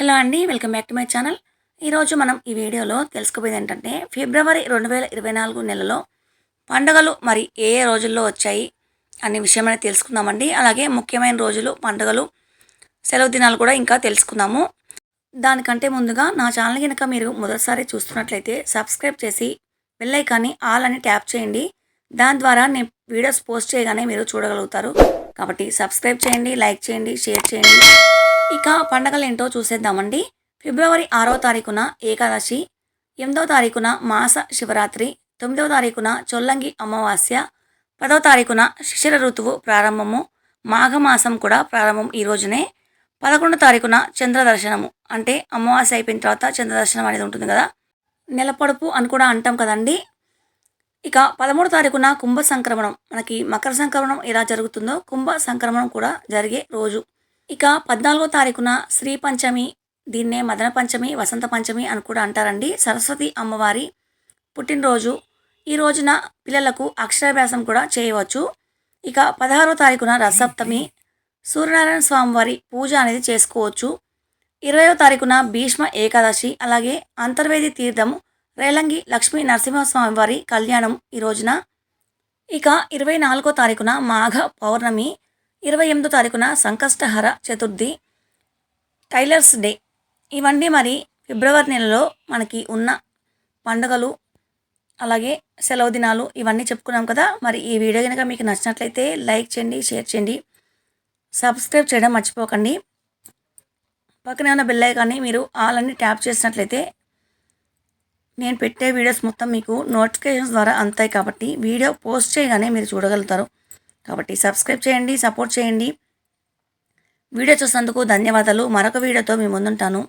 Hello అండి welcome back to my channel. ఈరోజు మనం ఈ వీడియోలో తెలుసుకోబోయేది ఏంటంటే ఫిబ్రవరి రెండు వేల ఇరవై నాలుగు నెలలో పండుగలు మరి ఏ ఏ రోజుల్లో వచ్చాయి అనే విషయం అనేది తెలుసుకుందామండి. అలాగే ముఖ్యమైన రోజులు పండుగలు సెలవు దినాలు కూడా ఇంకా తెలుసుకుందాము. దానికంటే ముందుగా నా ఛానల్ కనుక మీరు మొదటిసారి చూస్తున్నట్లయితే సబ్స్క్రైబ్ చేసి బెల్ ఆల్ అని ట్యాప్ చేయండి. దాని ద్వారా నేను వీడియోస్ పోస్ట్ చేయగానే మీరు చూడగలుగుతారు. కాబట్టి సబ్స్క్రైబ్ చేయండి లైక్ చేయండి షేర్ చేయండి. ఇక పండగలు ఏంటో చూసేద్దామండి. ఫిబ్రవరి ఆరో తారీఖున ఏకాదశి ఎనిమిదవ తారీఖున మాస శివరాత్రి తొమ్మిదవ తారీఖున చొల్లంగి అమావాస్య పదవ తారీఖున శిశిర ఋతువు ప్రారంభము మాఘమాసం కూడా ప్రారంభం ఈ రోజునే. పదకొండో తారీఖున చంద్రదర్శనము అంటే అమావాస్య అయిపోయిన తర్వాత చంద్రదర్శనం అనేది ఉంటుంది కదా. నెలపడుపు అని కూడా అంటాం కదండి. ఇక పదమూడు తారీఖున కుంభ సంక్రమణం మనకి మకర సంక్రమణం ఎలా జరుగుతుందో కుంభ సంక్రమణం కూడా జరిగే రోజు. ఇక పద్నాలుగో తారీఖున శ్రీ పంచమి దీన్నే మదన పంచమి వసంత పంచమి అని కూడా అంటారండి. సరస్వతి అమ్మవారి పుట్టినరోజు. ఈ రోజున పిల్లలకు అక్షరాభ్యాసం కూడా చేయవచ్చు. ఇక పదహారో తారీఖున రసప్తమి సూర్యనారాయణ స్వామివారి పూజ అనేది చేసుకోవచ్చు. ఇరవయో తారీఖున భీష్మ ఏకాదశి అలాగే అంతర్వేది తీర్థం రేలంగి లక్ష్మీ నరసింహస్వామి వారి కళ్యాణం ఈ రోజున. ఇక ఇరవై నాలుగో తారీఖున మాఘ పౌర్ణమి. ఇరవై ఎనిమిదో తారీఖున సంకష్టహర చతుర్థి టైలర్స్ డే. ఇవన్నీ మరి ఫిబ్రవరి నెలలో మనకి ఉన్న పండుగలు అలాగే సెలవు దినాలు ఇవన్నీ చెప్పుకున్నాం కదా. మరి ఈ వీడియో కనుక మీకు నచ్చినట్లయితే లైక్ చేయండి షేర్ చేయండి సబ్స్క్రైబ్ చేయడం మర్చిపోకండి. పక్కనే ఉన్న బెల్ ఐకాన్ని మీరు ఆల్ అన్ని ట్యాప్ చేసినట్లయితే నేను పెట్టే వీడియోస్ మొత్తం మీకు నోటిఫికేషన్స్ ద్వారా అంతాయి కాబట్టి వీడియో పోస్ట్ చేయగానే మీరు చూడగలుగుతారు. కాబట్టి సబ్స్క్రైబ్ చేయండి సపోర్ట్ చేయండి. వీడియో చూసినందుకు ధన్యవాదాలు. మరొక వీడియోతో మీ ముందుంటాను.